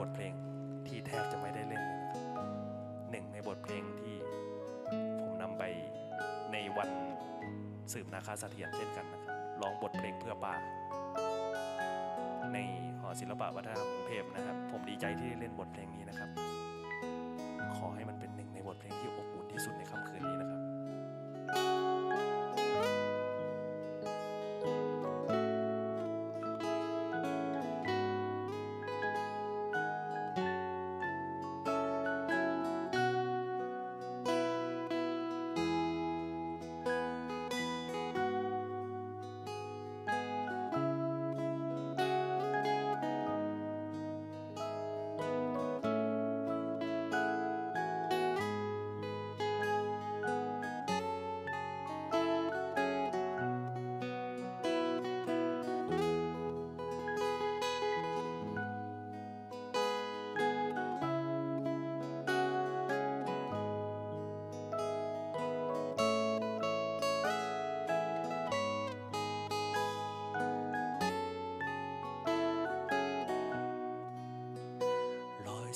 บทเพลงที่แทบจะไม่ได้เล่นเลยนะครับหนึ่งในบทเพลงที่ผมนำไปในวันสืบนาคาสะเสถียรเช่นกันนะครับร้องบทเพลงเพื่อป่า ในหอศิลปะวัฒนธรรมกรุงเทพนะครับ ผมดีใจที่ได้เล่นบทเพลงนี้นะครับ ขอให้มันเป็นหนึ่งในบทเพลงที่อบอุ่นที่สุดในค่ำคืนนี้นะครับ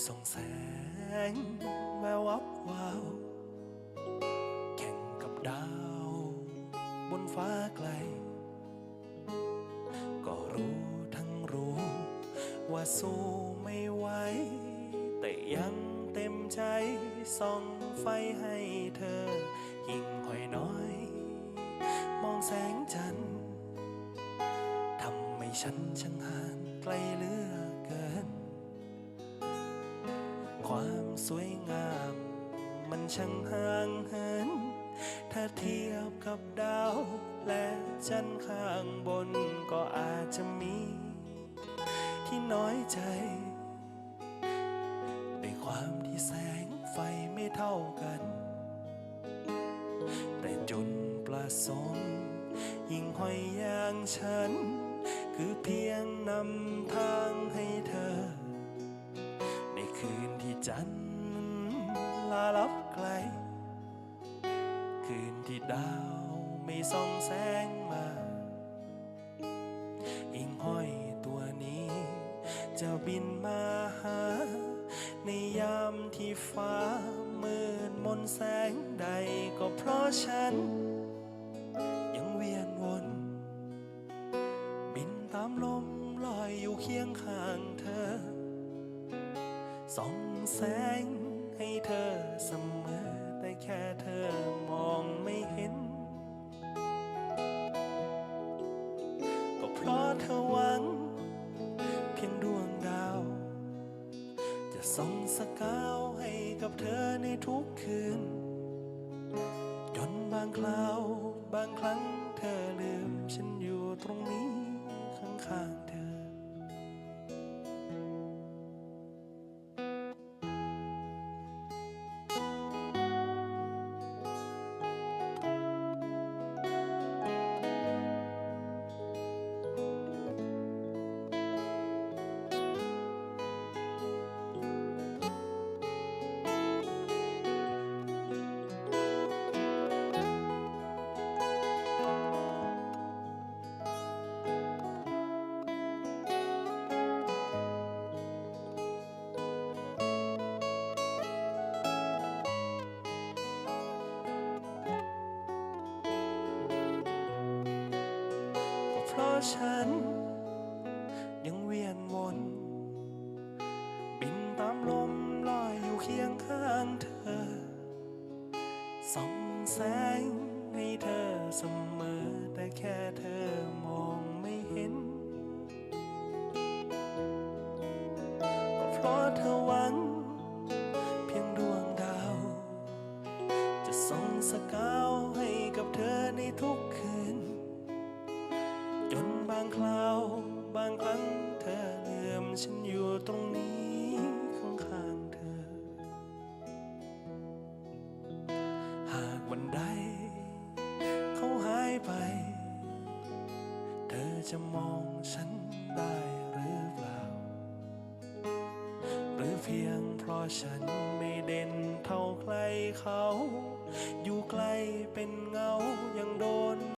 ส่องแสงแวววับวาว แข่งกับดาว บนฟ้าไกล ก็รู้ทั้งรู้ ว่าสู้ไม่ไหว แต่ยังเต็มใจส่องไฟให้เธอ ยิ่งห้อยน้อย มองแสงจันทร์ทำให้ฉันช่างห่างไกลเหลือ สวยงาม มันช่างห่างเหิน ถ้าเทียบกับดาว และจันทร์ข้างบนก็อาจจะมี ที่น้อยใจด้วยความที่แสงไฟไม่เท่ากัน แต่จุดประสงค์ยิ่งห้อยอย่างฉัน คือเพียงนำทางให้เธอ ในคืนที่จันทร์ ที่ดาวไม่ส่องแสงมาอิงห้อยตัวนี้ จะบินมาหา ในยามที่ฟ้ามืดมนแสงใดก็เพราะฉัน ยังเวียนวน บินตามลมลอยอยู่เคียงข้างเธอส่องแสงให้เธอเสมอ แค่เธอมองไม่เห็น ก็เพราะเธอหวัง เพียงดวงดาว จะส่องสกาวให้กับเธอในทุกคืน จนบางคราวบางครั้งเธอลืมฉันอยู่ตรงนี้ ฉัน ยังเวียนวนบินตามลมลอยอยู่เคียงข้างเธอส่องแสงางคราว บางครั้งเธอเลื่อมฉันอยู่ตรงนี้ข้างๆเธอ หากวันใด เขาหายไป เธอจะมองฉันได้หรือเปล่า หรือเพียงเพราะฉันไม่เด่นเท่าใครเขา อยู่ไกลเป็นเงายังโดน